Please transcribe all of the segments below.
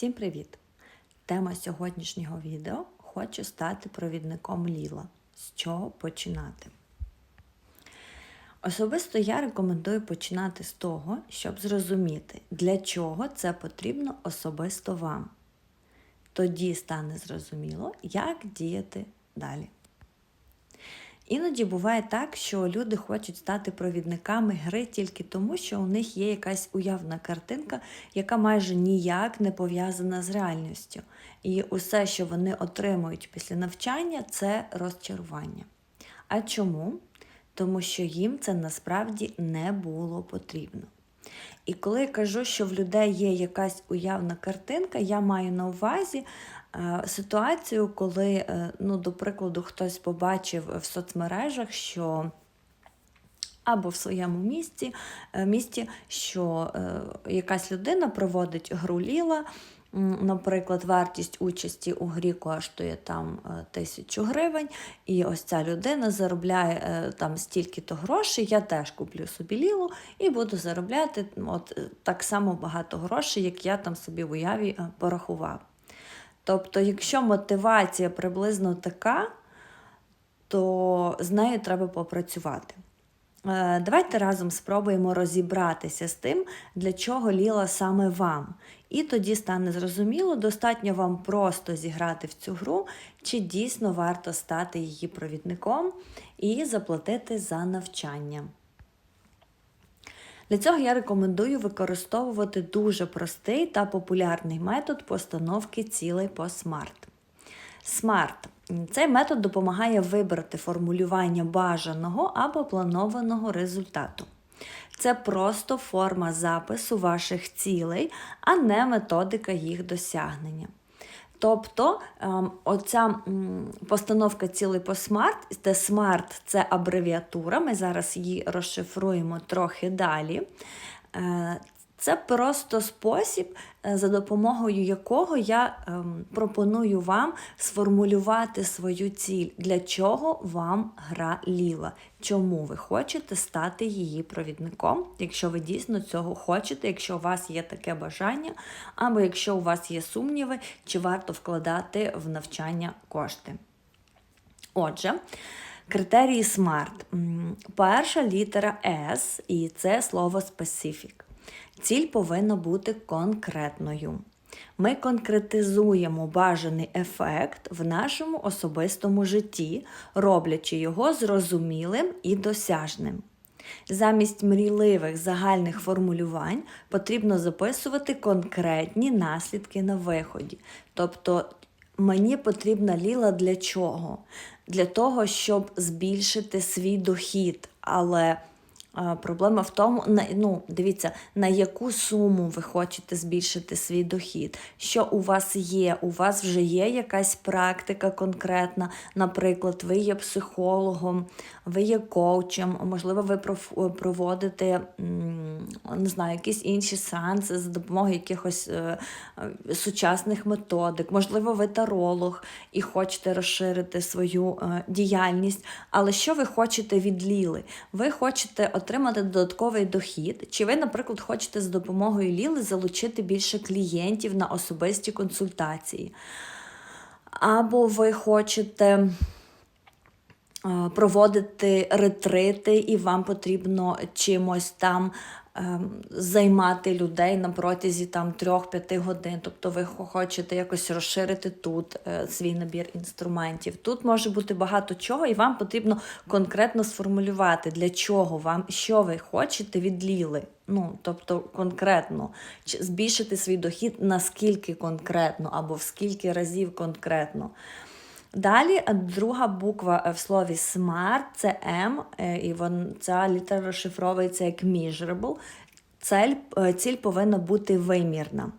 Всім привіт! Тема сьогоднішнього відео хочу стати провідником Ліла. З чого починати? Особисто я рекомендую починати з того, щоб зрозуміти, для чого це потрібно особисто вам. Тоді стане зрозуміло, як діяти далі. Іноді буває так, що люди хочуть стати провідниками гри тільки тому, що у них є якась уявна картинка, яка майже ніяк не пов'язана з реальністю. І усе, що вони отримують після навчання, це розчарування. А чому? Тому що їм це насправді не було потрібно. І коли я кажу, що в людей є якась уявна картинка, я маю на увазі ситуацію, коли, е, ну, до прикладу, хтось побачив в соцмережах, що або в своєму місті, е, місті що е, якась людина проводить гру ліла. Наприклад, вартість участі у грі коштує там е, тисячу гривень, і ось ця людина заробляє е, там стільки-то грошей. Я теж куплю собі лілу і буду заробляти от е, так само багато грошей, як я там собі в уяві е, порахував. Тобто, якщо мотивація приблизно така, то з нею треба попрацювати. Е, Давайте разом спробуємо розібратися з тим, для чого ліла саме вам. І тоді стане зрозуміло, достатньо вам просто зіграти в цю гру, чи дійсно варто стати її провідником і заплатити за навчання. Для цього я рекомендую використовувати дуже простий та популярний метод постановки цілей по смарт. Смарт. Цей метод допомагає вибрати формулювання бажаного або планованого результату. Це просто форма запису ваших цілей, а не методика їх досягнення. Тобто ем, оця постановка цілий по смарт, де смарт це абревіатура, ми зараз її розшифруємо трохи далі. Це просто спосіб, е, за допомогою якого я ем, пропоную вам сформулювати свою ціль, для чого вам гра ліла, чому ви хочете стати її провідником, якщо ви дійсно цього хочете, якщо у вас є таке бажання, або якщо у вас є сумніви, чи варто вкладати в навчання кошти. Отже, критерії SMART. Перша літера S, і це слово specific. Ціль повинна бути конкретною. Ми конкретизуємо бажаний ефект в нашому особистому житті, роблячи його зрозумілим і досяжним. Замість мрійливих загальних формулювань потрібно записувати конкретні наслідки на виході. Тобто мені потрібна ліла для чого? Для того, щоб збільшити свій дохід. Але Проблема в тому, ну, дивіться, на яку суму ви хочете збільшити свій дохід. Що у вас є? У вас вже є якась практика конкретна. Наприклад, ви є психологом, ви є коучем, можливо, ви проводите не знаю, якісь інші сеанси за допомогою якихось е, е, сучасних методик. Можливо, ви таролог і хочете розширити свою е, діяльність. Але що ви хочете від Ліли? Ви хочете отримати додатковий дохід, чи ви, наприклад, хочете з допомогою Ліли залучити більше клієнтів на особисті консультації? Або ви хочете е, проводити ретрити, і вам потрібно чимось там займати людей на протязі там 3-5 годин. Тобто ви хочете якось розширити тут е, свій набір інструментів. Тут може бути багато чого, і вам потрібно конкретно сформулювати, для чого вам, що ви хочете від Ліли. Ну, тобто конкретно збільшити свій дохід наскільки конкретно, або в скільки разів конкретно. Далі друга буква е, в слові smart це M, е, і вон, ця літера розшифровується як measurable. Цель, е, ціль повинна бути вимірна.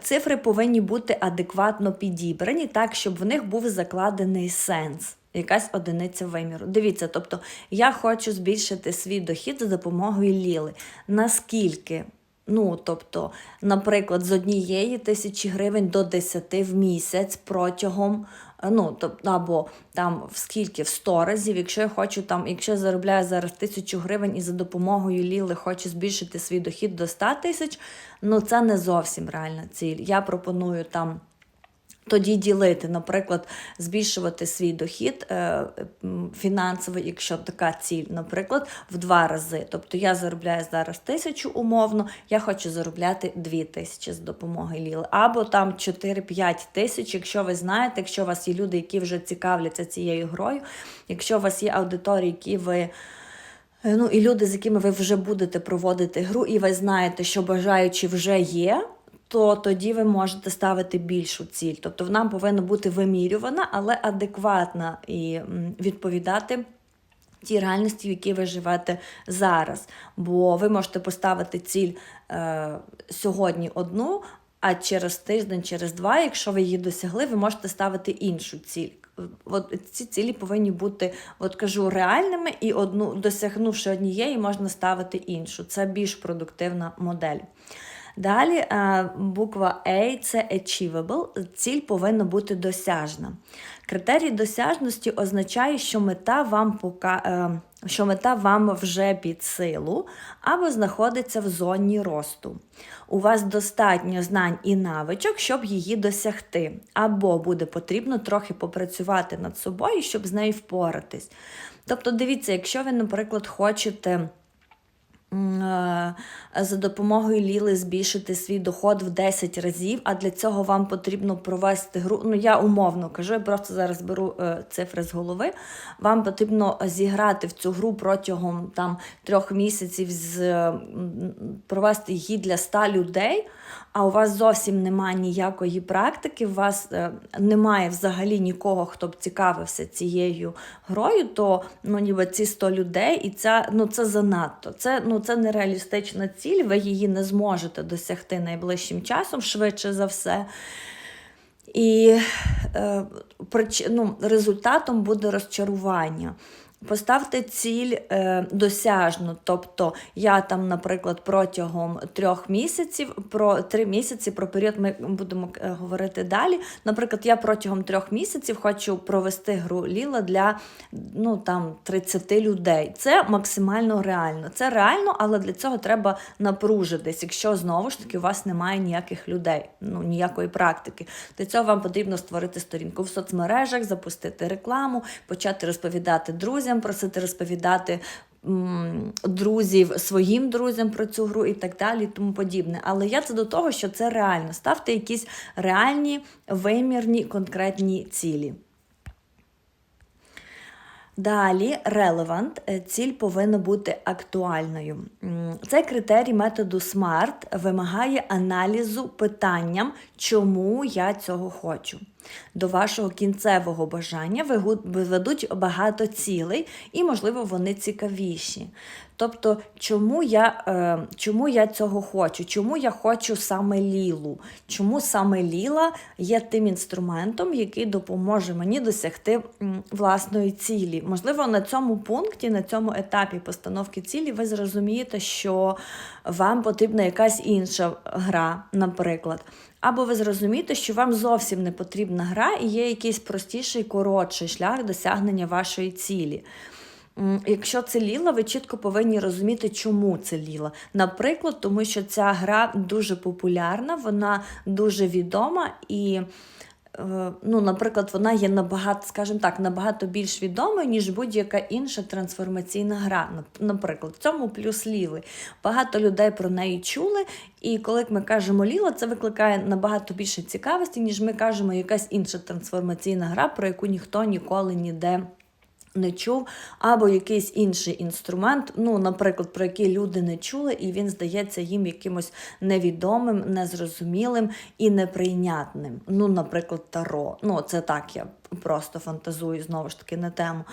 Цифри повинні бути адекватно підібрані, так, щоб в них був закладений сенс. Якась одиниця виміру. Дивіться, тобто я хочу збільшити свій дохід за допомогою ліли. Наскільки? Ну, тобто, наприклад, з однієї тисячі гривень до 10 в місяць протягом Ну, тобто, або там в скільки в 100 разів, якщо я хочу там, якщо я заробляю зараз тисячу гривень і за допомогою Ліли хочу збільшити свій дохід до 100 тисяч, ну це не зовсім реальна ціль. Я пропоную там. Тоді ділити, наприклад, збільшувати свій дохід е, фінансовий, якщо така ціль, наприклад, в два рази. Тобто я заробляю зараз тисячу умовно, я хочу заробляти дві тисячі з допомогою Ліли. Або там 4-5 тисяч, якщо ви знаєте, якщо у вас є люди, які вже цікавляться цією грою, якщо у вас є аудиторії, які ви. Ну і люди, з якими ви вже будете проводити гру, і ви знаєте, що бажаючі вже є, то тоді ви можете ставити більшу ціль. Тобто вона повинна бути вимірювана, але адекватна і відповідати. Тій реальності, в якій ви живете зараз. Бо ви можете поставити ціль е, сьогодні одну, а через тиждень, через два, якщо ви її досягли, ви можете ставити іншу ціль. От ці цілі повинні бути, от кажу, реальними, і одну, досягнувши однієї, можна ставити іншу. Це більш продуктивна модель. Далі е, буква A це achievable, ціль повинна бути досяжна. Критерій досяжності означає, що мета вам пока, е, що мета вам вже під силу або знаходиться в зоні росту. У вас достатньо знань і навичок, щоб її досягти, або буде потрібно трохи попрацювати над собою, щоб з нею впоратись. Тобто, дивіться, якщо ви, наприклад, хочете. Е, За допомогою Ліли збільшити свій доход в 10 разів, а для цього вам потрібно провести гру. Ну, я умовно кажу, я просто зараз беру е, цифри з голови. Вам потрібно зіграти в цю гру протягом там, трьох місяців, з, провести її для 100 людей, а у вас зовсім немає ніякої практики, у вас е, немає взагалі нікого, хто б цікавився цією грою, то ну, ніби ці 100 людей, і ця, ну, це занадто. Це, ну, це нереалістична ціль, ви її не зможете досягти найближчим часом, швидше за все. І е, прич- ну, результатом буде розчарування. Поставте ціль е, досяжну, тобто я там, наприклад, протягом трьох місяців, про три місяці, про період ми будемо е, говорити далі. Наприклад, я протягом трьох місяців хочу провести гру Ліла для ну, там, 30 людей. Це максимально реально. Це реально, але для цього треба напружитись, якщо знову ж таки у вас немає ніяких людей, ну ніякої практики. Для цього вам потрібно створити сторінку в соцмережах, запустити рекламу, почати розповідати друзям, просити розповідати. Друзів своїм друзям про цю гру і так далі, і тому подібне. Але я це до того, що це реально. Ставте якісь реальні, вимірні, конкретні цілі. Далі е, ціль повинна бути актуальною. Цей критерій методу SMART вимагає аналізу питанням, чому я цього хочу. До вашого кінцевого бажання виведуть багато цілей, і, можливо, вони цікавіші. Тобто, чому я, е, чому я цього хочу? Чому я хочу саме лілу? Чому саме ліла є тим інструментом, який допоможе мені досягти власної цілі? Можливо, на цьому пункті, на цьому етапі постановки цілі, ви зрозумієте, що вам потрібна якась інша гра, наприклад. Або ви зрозумієте, що вам зовсім не потрібна гра і є якийсь простіший, коротший шлях досягнення вашої цілі. Якщо це ліла, ви чітко повинні розуміти, чому це ліла. Наприклад, тому що ця гра дуже популярна, вона дуже відома і. Е, Ну, наприклад, вона є набагато, скажімо так, набагато більш відомою, ніж будь-яка інша трансформаційна гра. Наприклад, в цьому плюс Ліли. Багато людей про неї чули, і коли ми кажемо Ліла, це викликає набагато більше цікавості, ніж ми кажемо якась інша трансформаційна гра, про яку ніхто ніколи ніде не чув, або якийсь інший інструмент, ну, наприклад, про який люди не чули, і він здається їм якимось невідомим, незрозумілим і неприйнятним. Ну, наприклад, таро. Ну, це так, я просто фантазую знову ж таки на тему.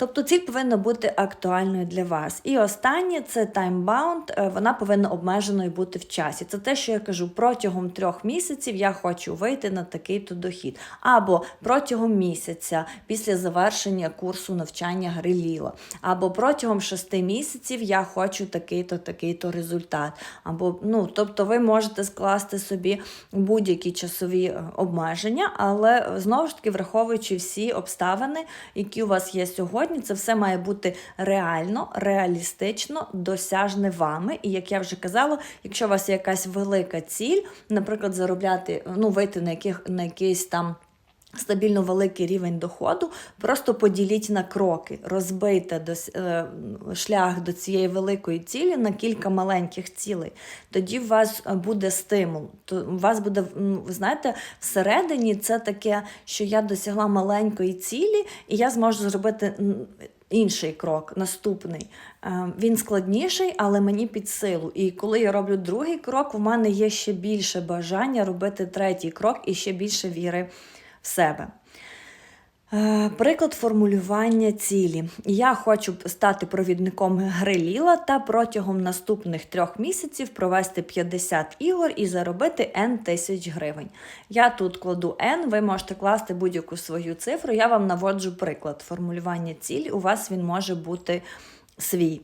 Тобто ціль повинна бути актуальною для вас. І останнє це таймбаунд, е, вона повинна обмеженою бути в часі. Це те, що я кажу, протягом трьох місяців я хочу вийти на такий-то дохід. Або протягом місяця після завершення курсу навчання гри Ліла. Або протягом шести місяців я хочу такий-то, такий-то результат. Або, ну, Тобто ви можете скласти собі будь-які часові е, обмеження, але знову ж таки, враховуючи всі обставини, які у вас є сьогодні, це все має бути реально, реалістично, досяжне вами. І як я вже казала, якщо у вас є якась велика ціль, наприклад, заробляти, ну, вийти на яких на якийсь там. Стабільно великий рівень доходу, просто поділіть на кроки, розбийте до, е, шлях до цієї великої цілі на кілька маленьких цілей. Тоді у вас буде стимул. То у вас буде, ви знаєте, всередині це таке, що я досягла маленької цілі, і я зможу зробити. Інший крок, наступний. Він складніший, але мені під силу. І коли я роблю другий крок, у мене є ще більше бажання робити третій крок і ще більше віри в себе. Е, приклад формулювання цілі. Я хочу стати провідником гри Ліла та протягом наступних трьох місяців провести 50 ігор і заробити N тисяч гривень. Я тут кладу N, ви можете класти будь-яку свою цифру. Я вам наводжу приклад формулювання цілі. У вас він може бути свій.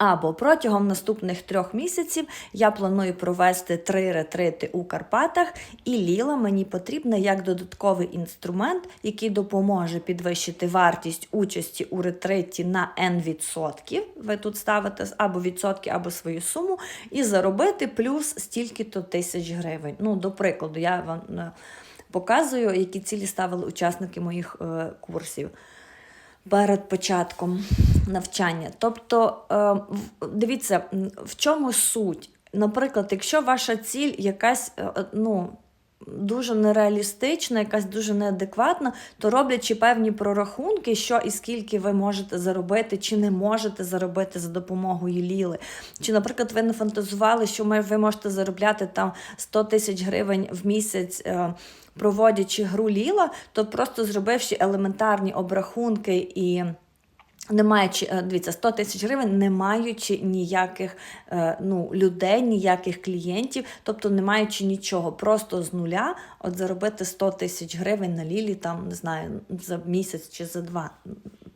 Або протягом наступних трьох місяців я планую провести три ретрити у Карпатах, і Ліла мені потрібна як додатковий інструмент, який допоможе підвищити вартість участі у ретриті на N відсотків. Ви тут ставите або відсотки, або свою суму, і заробити плюс стільки-то тисяч гривень. Ну, до прикладу, я вам е, показую, які цілі ставили учасники моїх е, курсів перед початком навчання. Тобто, е, дивіться, в чому суть. Наприклад, якщо ваша ціль якась, е, ну, Дуже нереалістична, якась дуже неадекватна, то роблячи певні прорахунки, що і скільки ви можете заробити, чи не можете заробити за допомогою ліли. Чи, наприклад, ви не фантазували, що ви можете заробляти там 100 тисяч гривень в місяць е, проводячи гру ліла, то просто зробивши елементарні обрахунки і. Не маючи, е, дивіться, 100 тисяч гривень, не маючи ніяких е, ну, людей, ніяких клієнтів, тобто не маючи нічого, просто з нуля от заробити 100 тисяч гривень на лілі, там, не знаю, за місяць чи за два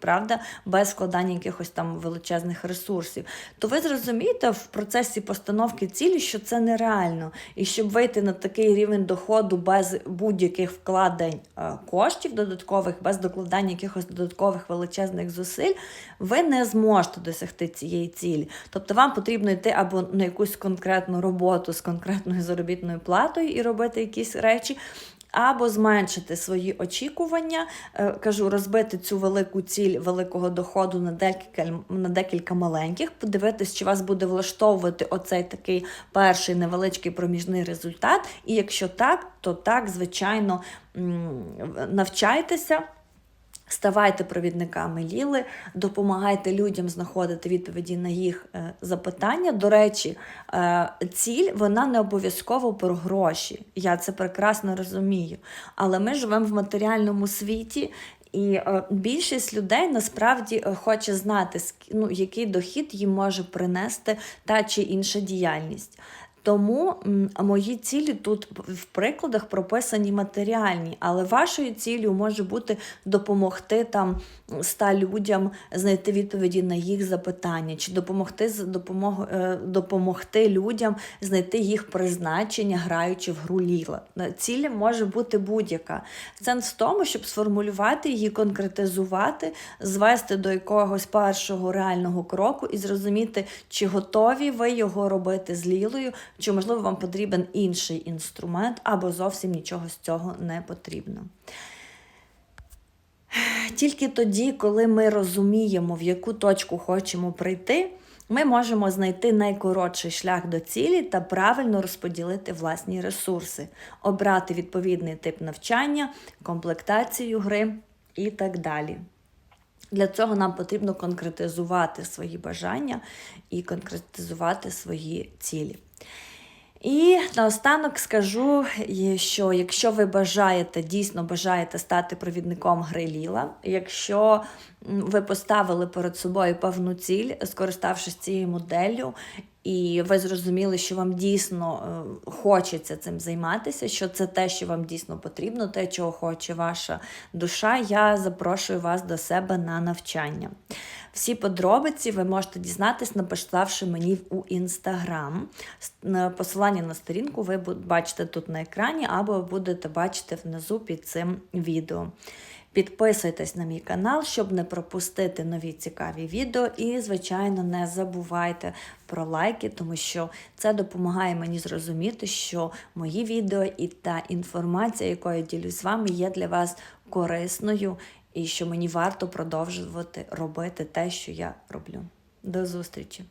правда, без складання якихось там величезних ресурсів, то ви зрозумієте в процесі постановки цілі, що це нереально. І щоб вийти на такий рівень доходу без будь-яких вкладень е, коштів додаткових, без докладання якихось додаткових величезних зусиль, ви не зможете досягти цієї цілі. Тобто вам потрібно йти або на якусь конкретну роботу з конкретною заробітною платою і робити якісь речі або зменшити свої очікування, е, кажу, розбити цю велику ціль великого доходу на декілька на декілька маленьких, подивитись, чи вас буде влаштовувати оцей такий перший невеличкий проміжний результат. І якщо так, то так, звичайно, навчайтеся. Ставайте провідниками Ліли, допомагайте людям знаходити відповіді на їх е, запитання. До речі, е, ціль вона не обов'язково про гроші. Я це прекрасно розумію. Але ми живемо в матеріальному світі. І е, більшість людей насправді хоче знати, ну, який дохід їм може принести та чи інша діяльність. Тому мої цілі тут в прикладах прописані матеріальні, але вашою ціллю може бути допомогти там ста людям знайти відповіді на їх запитання, чи допомогти допомог, е, допомогти людям знайти їх призначення, граючи в гру ліла. Цілі може бути будь-яка. Сенс в тому, щоб сформулювати її, конкретизувати, звести до якогось першого реального кроку і зрозуміти, чи готові ви його робити з лілою чи, можливо, вам потрібен інший інструмент, або зовсім нічого з цього не потрібно. Тільки тоді, коли ми розуміємо, в яку точку хочемо прийти, ми можемо знайти найкоротший шлях до цілі та правильно розподілити власні ресурси, обрати відповідний тип навчання, комплектацію гри і так далі. Для цього нам потрібно конкретизувати свої бажання і конкретизувати свої цілі. І наостанок скажу, що якщо ви бажаєте, дійсно бажаєте стати провідником Гриліла, якщо ви поставили перед собою певну ціль, скориставшись цією моделлю, і ви зрозуміли, що вам дійсно е, хочеться цим займатися, що це те, що вам дійсно потрібно, те, чого хоче ваша душа, я запрошую вас до себе на навчання. Всі подробиці ви можете дізнатись, написавши мені у інстаграм. Посилання на сторінку ви бачите тут на екрані, або будете бачити внизу під цим відео. Підписуйтесь на мій канал, щоб не пропустити нові цікаві відео. І, звичайно, не забувайте про лайки, тому що це допомагає мені зрозуміти, що мої відео і та інформація, якою я ділюсь з вами, є для вас корисною і що мені варто продовжувати робити те, що я роблю. До зустрічі!